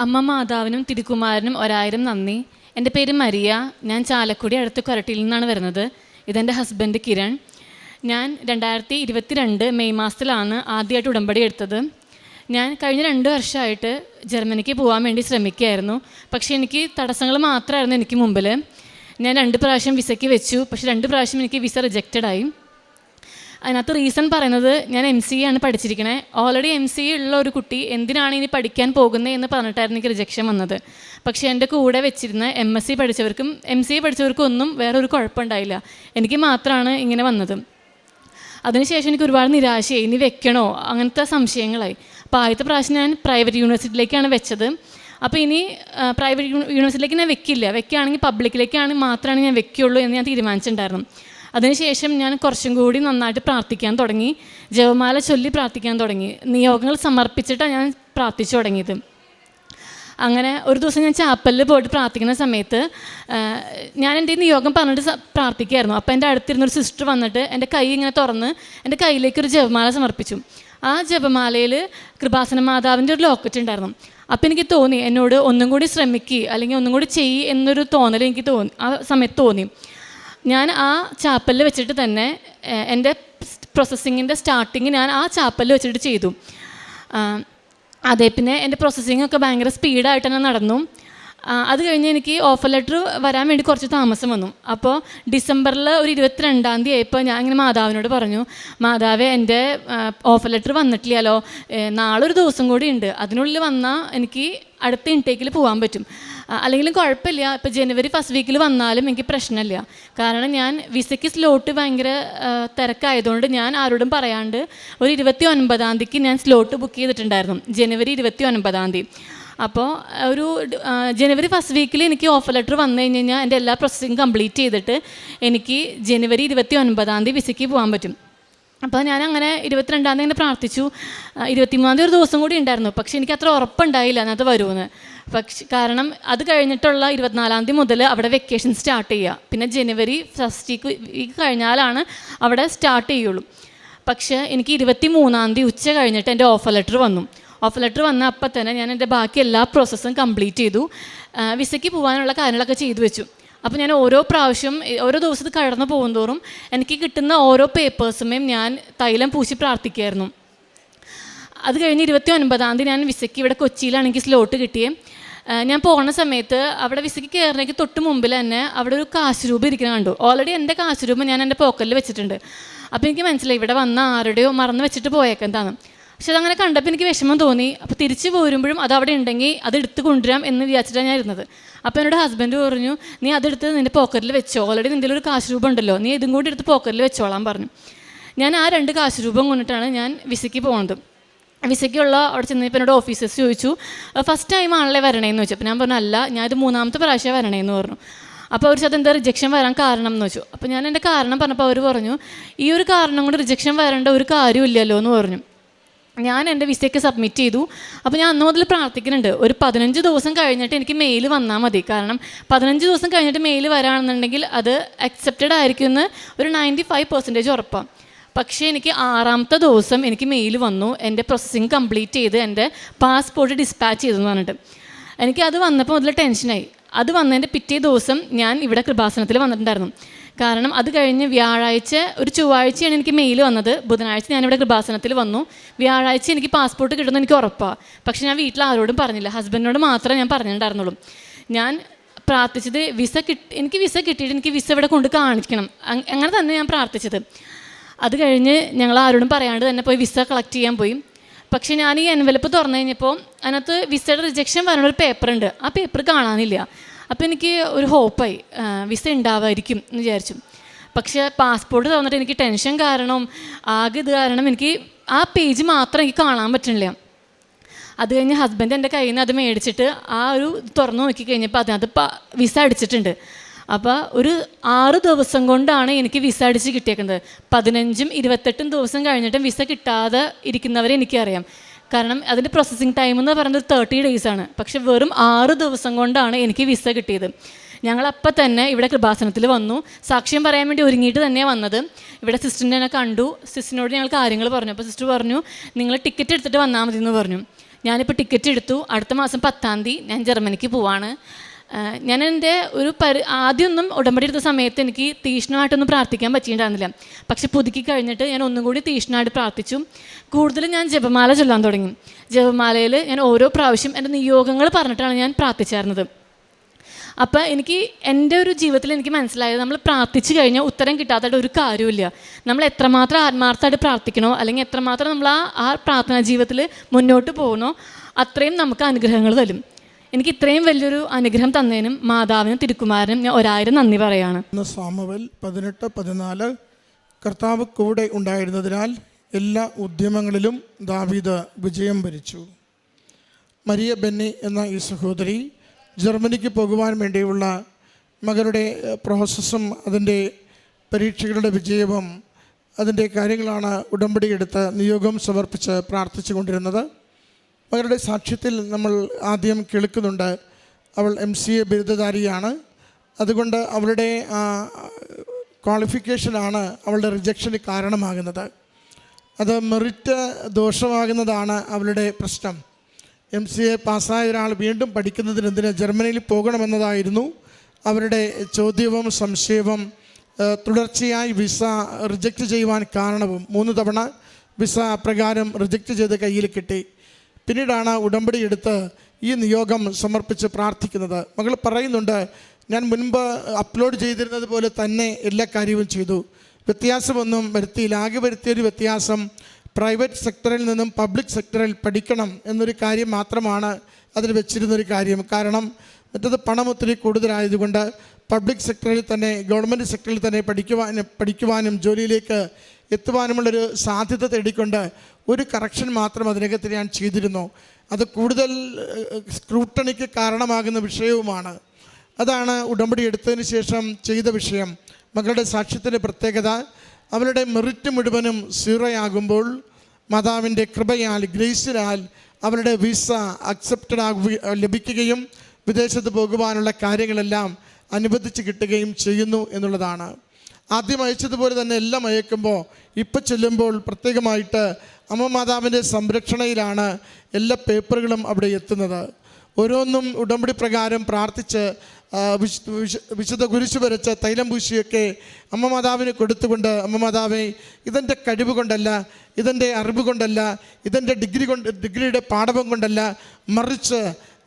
അമ്മ മാതാവിനും തിരുക്കുമാരനും ഒരായിരം നന്ദി. എന്റെ പേര് മരിയ. ഞാൻ ചാലക്കുടി അടുത്ത് കൊരട്ടിയിൽ നിന്നാണ് വരുന്നത്. ഇതെന്റെ ഹസ്ബൻഡ് കിരൺ. ഞാൻ രണ്ടായിരത്തി ഇരുപത്തിരണ്ട് മെയ് മാസത്തിലാണ് ആദ്യമായിട്ട് ഉടമ്പടി എടുത്തത്. ഞാൻ കഴിഞ്ഞ രണ്ട് വർഷമായിട്ട് ജർമ്മനിക്ക് പോകാൻ വേണ്ടി ശ്രമിക്കുകയായിരുന്നു. പക്ഷേ എനിക്ക് തടസ്സങ്ങൾ മാത്രമായിരുന്നു എനിക്ക് മുമ്പിൽ ഞാൻ രണ്ട് പ്രാവശ്യം വിസയ്ക്ക് വെച്ചു. പക്ഷേ രണ്ട് പ്രാവശ്യം എനിക്ക് വിസ റിജക്റ്റഡ് ആയി. അതിനകത്ത് റീസൺ പറയുന്നത് ഞാൻ എം സി ആണ് പഠിച്ചിരിക്കണേ. ഓൾറെഡി എം സി ഉള്ള ഒരു കുട്ടി എന്തിനാണ് ഇനി പഠിക്കാൻ പോകുന്നത് എന്ന് പറഞ്ഞിട്ടായിരുന്നു എനിക്ക് റിജക്ഷൻ വന്നത്. പക്ഷേ എന്റെ കൂടെ വെച്ചിരുന്ന എം എസ് സി പഠിച്ചവർക്കും എം സി പഠിച്ചവർക്കും ഒന്നും വേറൊരു കുഴപ്പമുണ്ടായില്ല. എനിക്ക് മാത്രമാണ് ഇങ്ങനെ വന്നത്. അതിനുശേഷം എനിക്ക് ഒരുപാട് നിരാശയായി. ഇനി വെക്കണോ? അങ്ങനത്തെ സംശയങ്ങളായി. അപ്പോൾ ആദ്യത്തെ പ്രാവശ്യം ഞാൻ പ്രൈവറ്റ് യൂണിവേഴ്സിറ്റിയിലേക്കാണ് വെച്ചത്. അപ്പോൾ ഇനി പ്രൈവറ്റ് യൂണിവേഴ്സിറ്റിയിലേക്ക് ഞാൻ വെക്കില്ല. വെക്കുകയാണെങ്കിൽ പബ്ലിക്കിലേക്കാണ് മാത്രമാണ് ഞാൻ വെക്കുകയുള്ളൂ എന്ന് ഞാൻ തീരുമാനിച്ചിട്ടുണ്ടായിരുന്നു. അതിനുശേഷം ഞാൻ കുറച്ചും കൂടി നന്നായിട്ട് പ്രാർത്ഥിക്കാൻ തുടങ്ങി. ജപമാല ചൊല്ലി പ്രാർത്ഥിക്കാൻ തുടങ്ങി. നിയോഗങ്ങൾ സമർപ്പിച്ചിട്ടാണ് ഞാൻ പ്രാർത്ഥിച്ചു തുടങ്ങിയത്. അങ്ങനെ ഒരു ദിവസം ഞാൻ ചാപ്പലിൽ പോയിട്ട് പ്രാർത്ഥിക്കുന്ന സമയത്ത് ഞാൻ എന്റെ ഈ നിയോഗം പറഞ്ഞിട്ട് പ്രാർത്ഥിക്കുകയായിരുന്നു. അപ്പോൾ എന്റെ അടുത്തിരുന്നൊരു സിസ്റ്റർ വന്നിട്ട് എന്റെ കൈ ഇങ്ങനെ തുറന്ന് എന്റെ കയ്യിലേക്ക് ഒരു ജപമാല സമർപ്പിച്ചു. ആ ജപമാലയിൽ കൃപാസന മാതാവിന്റെ ഒരു ലോക്കറ്റ് ഉണ്ടായിരുന്നു. അപ്പോൾ എനിക്ക് തോന്നി എന്നോട് ഒന്നും കൂടി ശ്രമിക്കുക അല്ലെങ്കിൽ ഒന്നും കൂടി ചെയ്യ് എന്നൊരു തോന്നൽ എനിക്ക് തോന്നി ആ സമയത്ത് തോന്നി. ഞാൻ ആ ചാപ്പലിൽ വെച്ചിട്ട് തന്നെ എന്റെ പ്രോസസ്സിങ്ങിന്റെ സ്റ്റാർട്ടിങ് ഞാൻ ആ ചാപ്പലിൽ വെച്ചിട്ട് ചെയ്തു. അതെ പിന്നെ എന്റെ പ്രോസസ്സിംഗ് ഒക്കെ ഭയങ്കര സ്പീഡായിട്ട് തന്നെ നടന്നു. അത് കഴിഞ്ഞ് എനിക്ക് ഓഫർ ലെറ്റർ വരാൻ വേണ്ടി കുറച്ച് താമസം വന്നു. അപ്പോൾ ഡിസംബറിൽ ഒരു ഇരുപത്തിരണ്ടാം തീയതി ആയപ്പോൾ ഞാൻ ഇങ്ങനെ മാതാവിനോട് പറഞ്ഞു മാതാവ് എന്റെ ഓഫർ ലെറ്റർ വന്നിട്ടില്ലല്ലോ. നാളെ ഒരു ദിവസം കൂടി ഉണ്ട്. അതിനുള്ളിൽ വന്നാൽ എനിക്ക് അടുത്ത ഇൻടേക്കിൽ പോകാൻ പറ്റും. അല്ലെങ്കിലും കുഴപ്പമില്ല. ഇപ്പോൾ ജനുവരി ഫസ്റ്റ് വീക്കിൽ വന്നാലും എനിക്ക് പ്രശ്നമില്ല. കാരണം ഞാൻ വിസയ്ക്ക് സ്ലോട്ട് ഭയങ്കര തിരക്കായതുകൊണ്ട് ഞാൻ ആരോടും പറയാണ്ട് ഒരു ഇരുപത്തി ഒൻപതാം തീയതിക്ക് ഞാൻ സ്ലോട്ട് ബുക്ക് ചെയ്തിട്ടുണ്ടായിരുന്നു. ജനുവരി ഇരുപത്തി ഒൻപതാം തീയതി. അപ്പോൾ ഒരു ജനുവരി ഫസ്റ്റ് വീക്കിൽ എനിക്ക് ഓഫർ ലെറ്റർ വന്നു കഴിഞ്ഞ് കഴിഞ്ഞാൽ എന്റെ എല്ലാ പ്രോസസ്സിങ് കംപ്ലീറ്റ് ചെയ്തിട്ട് എനിക്ക് ജനുവരി ഇരുപത്തി ഒൻപതാം തീയതി വിസയ്ക്ക് പോകാൻ പറ്റും. അപ്പോൾ ഞാൻ അങ്ങനെ ഇരുപത്തിരണ്ടാം തീയതി പ്രാർത്ഥിച്ചു. ഇരുപത്തിമൂന്നാം തീയതി ഒരു ദിവസം കൂടി ഉണ്ടായിരുന്നു. പക്ഷേ എനിക്ക് അത്ര ഉറപ്പുണ്ടായില്ല അതിനകത്ത് വരുമെന്ന് പക്ഷെ കാരണം അത് കഴിഞ്ഞിട്ടുള്ള ഇരുപത്തിനാലാം തീയതി മുതൽ അവിടെ വെക്കേഷൻ സ്റ്റാർട്ട് ചെയ്യുക. പിന്നെ ജനുവരി ഫസ്റ്റ് വീക്ക് കഴിഞ്ഞാലാണ് അവിടെ സ്റ്റാർട്ട് ചെയ്യുള്ളൂ. പക്ഷേ എനിക്ക് ഇരുപത്തി മൂന്നാം തീയതി ഉച്ച കഴിഞ്ഞിട്ട് എന്റെ ഓഫർ ലെറ്റർ വന്നു. ഓഫർ ലെറ്റർ വന്ന അപ്പം തന്നെ ഞാൻ എന്റെ ബാക്കി എല്ലാ പ്രോസസ്സും കംപ്ലീറ്റ് ചെയ്തു. വിസയ്ക്ക് പോകാനുള്ള കാര്യങ്ങളൊക്കെ ചെയ്തു വെച്ചു. അപ്പോൾ ഞാൻ ഓരോ പ്രാവശ്യം ഓരോ ദിവസത്ത് കടന്നു പോകുന്തോറും എനിക്ക് കിട്ടുന്ന ഓരോ പേപ്പേഴ്സുമേയും ഞാൻ തൈലം പൂശി പ്രാർത്ഥിക്കുമായിരുന്നു അത് കഴിഞ്ഞ് ഇരുപത്തി ഒൻപതാം തീയതി ഞാൻ വിസയ്ക്ക് ഇവിടെ കൊച്ചിയിലാണ് എനിക്ക് സ്ലോട്ട് കിട്ടിയേ ഞാൻ പോകുന്ന സമയത്ത് അവിടെ വിസയ്ക്ക് കയറണേക്ക് തൊട്ട് മുമ്പിൽ തന്നെ അവിടെ ഒരു കാശ് രൂപ ഇരിക്കുന്ന കണ്ടു. ഓൾറെഡി എന്റെ കാശ് രൂപ ഞാൻ എന്റെ പോക്കറ്റിൽ വെച്ചിട്ടുണ്ട്. അപ്പോൾ എനിക്ക് മനസ്സിലായി ഇവിടെ വന്ന ആരുടെയോ മറന്ന് വെച്ചിട്ട് പോയേക്കെന്താണ് പക്ഷെ അതങ്ങനെ കണ്ടപ്പോൾ എനിക്ക് വിഷമം തോന്നി. അപ്പോൾ തിരിച്ച് പോരുമ്പോഴും അത് അവിടെ ഉണ്ടെങ്കിൽ അത് എടുത്ത് കൊണ്ടുവരാം എന്ന് വിചാരിച്ചിട്ടാണ് ഞാൻ ഇരുന്നത്. അപ്പോൾ എന്നോട് ഹസ്ബൻഡ് പറഞ്ഞു നീ അതെടുത്ത് നിന്റെ പോക്കറ്റിൽ വെച്ചോ. ഓൾറെഡി നിന്റെ ഒരു കാശ് രൂപ ഉണ്ടല്ലോ. നീ ഇതും കൂടി എടുത്ത് പോക്കറ്റിൽ വെച്ചോളാൻ പറഞ്ഞു. ഞാൻ ആ രണ്ട് കാശ് രൂപം കൊണ്ടിട്ടാണ് ഞാൻ വിസയ്ക്ക് പോകുന്നത് വിസയ്ക്കുള്ള അവിടെ ചെന്നപ്പോൾ എന്നോട് ഓഫീസേഴ്സ് ചോദിച്ചു ഫസ്റ്റ് ടൈം ആണല്ലേ വരണേന്ന് ചോദിച്ചു. അപ്പോൾ ഞാൻ പറഞ്ഞു അല്ല ഞാൻ ഇത് മൂന്നാമത്തെ പ്രാവശ്യം വരണേന്ന് പറഞ്ഞു. അപ്പോൾ അവർ അതെന്താ റിജക്ഷൻ വരാൻ കാരണം എന്ന് വെച്ചു അപ്പോൾ ഞാൻ എന്റെ കാരണം പറഞ്ഞപ്പോൾ അവർ പറഞ്ഞു ഈ ഒരു കാരണം കൊണ്ട് റിജക്ഷൻ വരേണ്ട ഒരു കാര്യമില്ലല്ലോ എന്ന് പറഞ്ഞു. ഞാൻ എന്റെ വിസയ്ക്ക് സബ്മിറ്റ് ചെയ്തു. അപ്പോൾ ഞാൻ അന്ന് മുതൽ പ്രാർത്ഥിക്കുന്നുണ്ട്. ഒരു പതിനഞ്ച് ദിവസം കഴിഞ്ഞിട്ട് എനിക്ക് മെയിൽ വന്നാൽ മതി. കാരണം പതിനഞ്ച് ദിവസം കഴിഞ്ഞിട്ട് മെയിൽ വരാണെന്നുണ്ടെങ്കിൽ അത് അക്സെപ്റ്റഡ് ആയിരിക്കും എന്ന് ഒരു നയന്റി ഫൈവ് പെർസെന്റേജ് ഉറപ്പാണ് പക്ഷേ എനിക്ക് ആറാമത്തെ ദിവസം എനിക്ക് മെയിൽ വന്നു. എന്റെ പ്രോസസ്സിങ് കംപ്ലീറ്റ് ചെയ്ത് എന്റെ പാസ്പോർട്ട് ഡിസ്പാച്ച് ചെയ്തു എന്ന് പറഞ്ഞിട്ട്. എനിക്ക് അത് വന്നപ്പോൾ മുതൽ ടെൻഷനായി അത് വന്നതിന്റെ പിറ്റേ ദിവസം ഞാൻ ഇവിടെ കൃപാസനത്തിൽ വന്നിട്ടുണ്ടായിരുന്നു. കാരണം അത് കഴിഞ്ഞ് വ്യാഴാഴ്ച ഒരു ചൊവ്വാഴ്ചയാണ് എനിക്ക് മെയിൽ വന്നത്. ബുധനാഴ്ച ഞാനിവിടെ കൃപാസനത്തിൽ വന്നു. വ്യാഴാഴ്ച എനിക്ക് പാസ്പോർട്ട് കിട്ടുമെന്ന് എനിക്ക് ഉറപ്പാണ് പക്ഷേ ഞാൻ വീട്ടിൽ ആരോടും പറഞ്ഞില്ല. ഹസ്ബൻഡിനോട് മാത്രമേ ഞാൻ പറഞ്ഞിട്ടുണ്ടായിരുന്നുള്ളൂ. ഞാൻ പ്രാർത്ഥിച്ചത് വിസ കിട്ടി എനിക്ക് വിസ കിട്ടിയിട്ട് എനിക്ക് വിസ ഇവിടെ കൊണ്ട് കാണിക്കണം. അങ്ങനെ തന്നെ ഞാൻ പ്രാർത്ഥിച്ചത്. അത് കഴിഞ്ഞ് ഞങ്ങൾ ആരോടും പറയാണ്ട് തന്നെ പോയി വിസ കളക്ട് ചെയ്യാൻ പോയി. പക്ഷേ ഞാൻ ഈ എൻവലപ്പ് തുറന്നു കഴിഞ്ഞപ്പോൾ അതിനകത്ത് വിസയുടെ റിജക്ഷൻ വരുന്ന ഒരു പേപ്പർ ഉണ്ട്. ആ പേപ്പർ കാണാനില്ല. അപ്പോൾ എനിക്ക് ഒരു ഹോപ്പായി വിസ ഉണ്ടാവായിരിക്കും എന്ന് വിചാരിച്ചു. പക്ഷേ പാസ്പോർട്ട് തന്നിട്ട് എനിക്ക് ടെൻഷൻ കാരണം ആകെ ഇത് കാരണം എനിക്ക് ആ പേജ് മാത്രം എനിക്ക് കാണാൻ പറ്റണില്ല അത് കഴിഞ്ഞ് ഹസ്ബൻഡ് എന്റെ കയ്യിൽ നിന്ന് അത് മേടിച്ചിട്ട് ആ ഒരു തുറന്നു നോക്കി കഴിഞ്ഞപ്പോൾ അതിനകത്ത് വിസ അടിച്ചിട്ടുണ്ട്. അപ്പോൾ ഒരു ആറ് ദിവസം കൊണ്ടാണ് എനിക്ക് വിസ അടിച്ച് കിട്ടിയേക്കുന്നത്. പതിനഞ്ചും ഇരുപത്തെട്ടും ദിവസം കഴിഞ്ഞിട്ടും വിസ കിട്ടാതെ ഇരിക്കുന്നവരെ എനിക്കറിയാം. കാരണം അതിന്റെ പ്രോസസ്സിങ് ടൈം എന്ന് പറയുന്നത് തേർട്ടി ഡേയ്സ് ആണ്. പക്ഷെ വെറും ആറ് ദിവസം കൊണ്ടാണ് എനിക്ക് വിസ കിട്ടിയത്. ഞങ്ങളപ്പം തന്നെ ഇവിടെ കൃപാസനത്തിൽ വന്നു. സാക്ഷ്യം പറയാൻ വേണ്ടി ഒരുങ്ങിയിട്ട് തന്നെയാണ് വന്നത്. ഇവിടെ സിസ്റ്ററിനെ തന്നെ കണ്ടു. സിസ്റ്ററിനോട് ഞങ്ങൾ കാര്യങ്ങൾ പറഞ്ഞു. അപ്പോൾ സിസ്റ്റർ പറഞ്ഞു നിങ്ങൾ ടിക്കറ്റ് എടുത്തിട്ട് വന്നാൽ മതി എന്ന് പറഞ്ഞു. ഞാനിപ്പോൾ ടിക്കറ്റ് എടുത്തു. അടുത്ത മാസം പത്താം തീയതി ഞാൻ ജർമ്മനിക്ക് പോവാണ്. ഞാൻ എന്റെ ഒരു പരി ആദ്യമൊന്നും ഉടമ്പടി എടുത്ത സമയത്ത് എനിക്ക് തീഷ്ണമായിട്ടൊന്നും പ്രാർത്ഥിക്കാൻ പറ്റിയിട്ടുണ്ടായിരുന്നില്ല. പക്ഷെ പുതുക്കി കഴിഞ്ഞിട്ട് ഞാൻ ഒന്നും കൂടി തീഷ്ണമായിട്ട് പ്രാർത്ഥിച്ചു. കൂടുതലും ഞാൻ ജപമാല ചൊല്ലാൻ തുടങ്ങി. ജപമാലയിൽ ഞാൻ ഓരോ പ്രാവശ്യം എന്റെ നിയോഗങ്ങൾ പറഞ്ഞിട്ടാണ് ഞാൻ പ്രാർത്ഥിച്ചായിരുന്നത്. അപ്പോൾ എനിക്ക് എന്റെ ഒരു ജീവിതത്തിൽ എനിക്ക് മനസ്സിലായത് നമ്മൾ പ്രാർത്ഥിച്ചു കഴിഞ്ഞാൽ ഉത്തരം കിട്ടാത്തതായിട്ട് ഒരു കാര്യമില്ല നമ്മൾ എത്രമാത്രം ആത്മാർത്ഥമായിട്ട് പ്രാർത്ഥിക്കണോ അല്ലെങ്കിൽ എത്രമാത്രം നമ്മൾ ആ ആ പ്രാർത്ഥനാ ജീവിതത്തിൽ മുന്നോട്ട് പോകണോ അത്രയും നമുക്ക് അനുഗ്രഹങ്ങൾ തരും. എനിക്ക് ഇത്രയും വലിയൊരു അനുഗ്രഹം തന്നതിനും മാതാവിനും തിരുക്കുമാരനും ഞാൻ ഒരായിരം നന്ദി പറയാണ്. സാമുവൽ പതിനെട്ട് പതിനാല് കർത്താവ് കൂടെ ഉണ്ടായിരുന്നതിനാൽ എല്ലാ ഉദ്യമങ്ങളിലും ദാവീദ് വിജയം ഭരിച്ചു മരിയ ബെന്നി എന്ന ഈ സഹോദരി ജർമ്മനിക്ക് പോകുവാൻ വേണ്ടിയുള്ള മകളുടെ പ്രോസസ്സും അതിന്റെ പരീക്ഷകളുടെ വിജയവും അതിന്റെ കാര്യങ്ങളാണ് ഉടമ്പടിയെടുത്ത് നിയോഗം സമർപ്പിച്ച് പ്രാർത്ഥിച്ചു കൊണ്ടിരുന്നത് മകളുടെ സാക്ഷ്യത്തിൽ നമ്മൾ ആദ്യം കേൾക്കുന്നുണ്ട്. അവൾ എം സി എ ബിരുദധാരിയാണ്. അതുകൊണ്ട് അവളുടെ ക്വാളിഫിക്കേഷനാണ് അവളുടെ റിജക്ഷന് കാരണമാകുന്നത്. അത് മെറിറ്റ് ദോഷമാകുന്നതാണ് അവളുടെ പ്രശ്നം. എം സി എ പാസ്സായ ഒരാൾ വീണ്ടും പഠിക്കുന്നതിന് ജർമ്മനിയിൽ പോകണമെന്നതായിരുന്നു അവരുടെ ചോദ്യവും സംശയവും. തുടർച്ചയായി വിസ റിജക്റ്റ് ചെയ്യുവാൻ കാരണവും മൂന്ന് തവണ വിസ പ്രകാരം റിജക്റ്റ് ചെയ്ത് കയ്യിൽ കിട്ടി. പിന്നീടാണ് ഉടമ്പടി എടുത്ത് ഈ നിയോഗം സമർപ്പിച്ച് പ്രാർത്ഥിക്കുന്നത്. മകൾ പറയുന്നുണ്ട് ഞാൻ മുൻപ് അപ്ലോഡ് ചെയ്തിരുന്നത് പോലെ തന്നെ എല്ലാ കാര്യവും ചെയ്തു. വ്യത്യാസമൊന്നും വരുത്തിയില്ല. ആകെ വരുത്തിയൊരു വ്യത്യാസം പ്രൈവറ്റ് സെക്ടറിൽ നിന്നും പബ്ലിക് സെക്ടറിൽ പഠിക്കണം എന്നൊരു കാര്യം മാത്രമാണ് അതിൽ വെച്ചിരുന്നൊരു കാര്യം. കാരണം മറ്റത് പണം ഒത്തിരി കൂടുതലായതുകൊണ്ട് പബ്ലിക് സെക്ടറിൽ തന്നെ ഗവൺമെന്റ് സെക്ടറിൽ തന്നെ പഠിക്കുവാനും പഠിക്കുവാനും ജോലിയിലേക്ക് എത്തുവാനുമുള്ളൊരു സാധ്യത തേടിക്കൊണ്ട് ഒരു കറക്ഷൻ മാത്രം അതിനകത്ത് ഞാൻ ചെയ്തിരുന്നു. അത് കൂടുതൽ സ്ക്രൂട്ടണിക്ക് കാരണമാകുന്ന വിഷയവുമാണ്. അതാണ് ഉടമ്പടി എടുത്തതിന് ശേഷം ചെയ്ത വിഷയം. മകളുടെ സാക്ഷ്യത്തിന്റെ പ്രത്യേകത അവരുടെ മെറിറ്റ് മുഴുവനും സീറോയാകുമ്പോൾ മാതാവിന്റെ കൃപയാൽ ഗ്രേസിനാൽ അവരുടെ വിസ അക്സെപ്റ്റഡ് ആകു ലഭിക്കുകയും വിദേശത്ത് പോകുവാനുള്ള കാര്യങ്ങളെല്ലാം അനുവദിച്ച് കിട്ടുകയും ചെയ്യുന്നു എന്നുള്ളതാണ്. ആദ്യം അയച്ചതുപോലെ തന്നെ എല്ലാം അയക്കുമ്പോൾ ഇപ്പം ചെല്ലുമ്പോൾ പ്രത്യേകമായിട്ട് അമ്മ മാതാവിന്റെ സംരക്ഷണയിലാണ് എല്ലാ പേപ്പറുകളും അവിടെ എത്തുന്നത്. ഓരോന്നും ഉടമ്പടി പ്രകാരം പ്രാർത്ഥിച്ച് വിശുദ്ധ കുരിശ് വരച്ച തൈലം പൂശിയൊക്കെ അമ്മ മാതാവിന് കൊടുത്തുകൊണ്ട് അമ്മ മാതാവേ ഇതെന്റെ കഴിവ് കൊണ്ടല്ല ഇതെന്റെ അറിവ് കൊണ്ടല്ല ഇതെന്റെ ഡിഗ്രി കൊണ്ട് ഡിഗ്രിയുടെ പാഠവും കൊണ്ടല്ല മറിച്ച്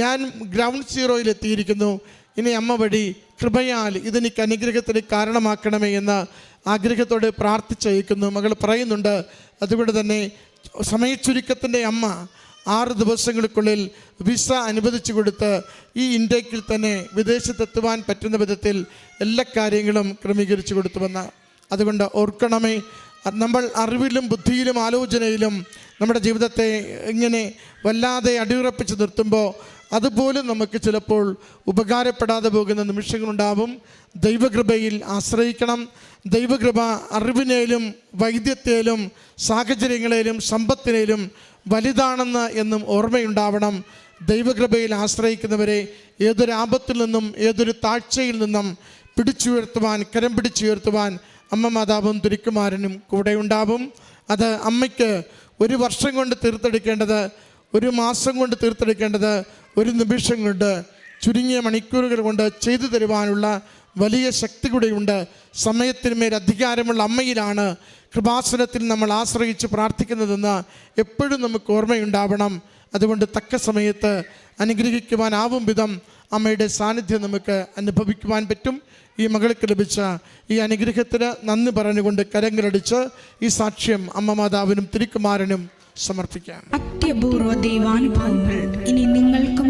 ഞാൻ ഗ്രൗണ്ട് സീറോയിൽ എത്തിയിരിക്കുന്നു. ഇനി അമ്മ വഴി കൃപയാൽ ഇതെനിക്ക് അനുഗ്രഹത്തിന് കാരണമാക്കണമേ എന്ന് ആഗ്രഹത്തോടെ പ്രാർത്ഥിച്ചയക്കുന്നു. മകൾ പറയുന്നുണ്ട് അതുകൊണ്ട് തന്നെ സമയച്ചുരുക്കത്തിന്റെ അമ്മ ആറ് ദിവസങ്ങൾക്കുള്ളിൽ വിസ അനുവദിച്ചു കൊടുത്ത് ഈ ഇന്ത്യയ്ക്കിൽ തന്നെ വിദേശത്തെത്തുവാൻ പറ്റുന്ന വിധത്തിൽ എല്ലാ കാര്യങ്ങളും ക്രമീകരിച്ചു കൊടുത്തുവെന്ന്. അതുകൊണ്ട് ഓർക്കണമേ നമ്മൾ അറിവിലും ബുദ്ധിയിലും ആലോചനയിലും നമ്മുടെ ജീവിതത്തെ ഇങ്ങനെ വല്ലാതെ അടിയുറപ്പിച്ച് നിർത്തുമ്പോൾ അതുപോലും നമുക്ക് ചിലപ്പോൾ ഉപകാരപ്പെടാതെ പോകുന്ന നിമിഷങ്ങളുണ്ടാവും. ദൈവകൃപയിൽ ആശ്രയിക്കണം. ദൈവകൃപ അറിവിനേലും വൈദ്യത്തേലും സാഹചര്യങ്ങളേലും സമ്പത്തിനേലും വലുതാണെന്ന് എന്നും ഓർമ്മയുണ്ടാവണം. ദൈവകൃപയിൽ ആശ്രയിക്കുന്നവരെ ഏതൊരു ആപത്തിൽ നിന്നും ഏതൊരു താഴ്ചയിൽ നിന്നും പിടിച്ചുയർത്തുവാൻ കരം പിടിച്ചുയർത്തുവാൻ അമ്മ മാതാവും തുരിക്കുമാരനും കൂടെ ഉണ്ടാവും. അത് അമ്മയ്ക്ക് ഒരു വർഷം കൊണ്ട് തീർത്തെടുക്കേണ്ടത് ഒരു മാസം കൊണ്ട് തീർത്തെടുക്കേണ്ടത് ഒരു നിമിഷം കൊണ്ട് ചുരുങ്ങിയ മണിക്കൂറുകൾ കൊണ്ട് ചെയ്തു തരുവാനുള്ള വലിയ ശക്തി കൂടെയുണ്ട്. സമയത്തിന്മേൽ അധികാരമുള്ള അമ്മയിലാണ് കൃപാസനത്തിൽ നമ്മൾ ആശ്രയിച്ച് പ്രാർത്ഥിക്കുന്നതെന്ന് എപ്പോഴും നമുക്ക് ഓർമ്മയുണ്ടാവണം. അതുകൊണ്ട് തക്ക സമയത്ത് അനുഗ്രഹിക്കുവാനാവും വിധം അമ്മയുടെ സാന്നിധ്യം നമുക്ക് അനുഭവിക്കുവാൻ പറ്റും. ഈ മകൾക്ക് ലഭിച്ച ഈ അനുഗ്രഹത്തിന് നന്ദി പറഞ്ഞുകൊണ്ട് കരങ്ങളടിച്ച് ഈ സാക്ഷ്യം അമ്മ മാതാവിനും തിരുക്കുമാരനും സമർപ്പിക്കാം. അത്യപൂർവ ദൈവാനുഭവങ്ങൾ. ഇനി നിങ്ങൾക്കും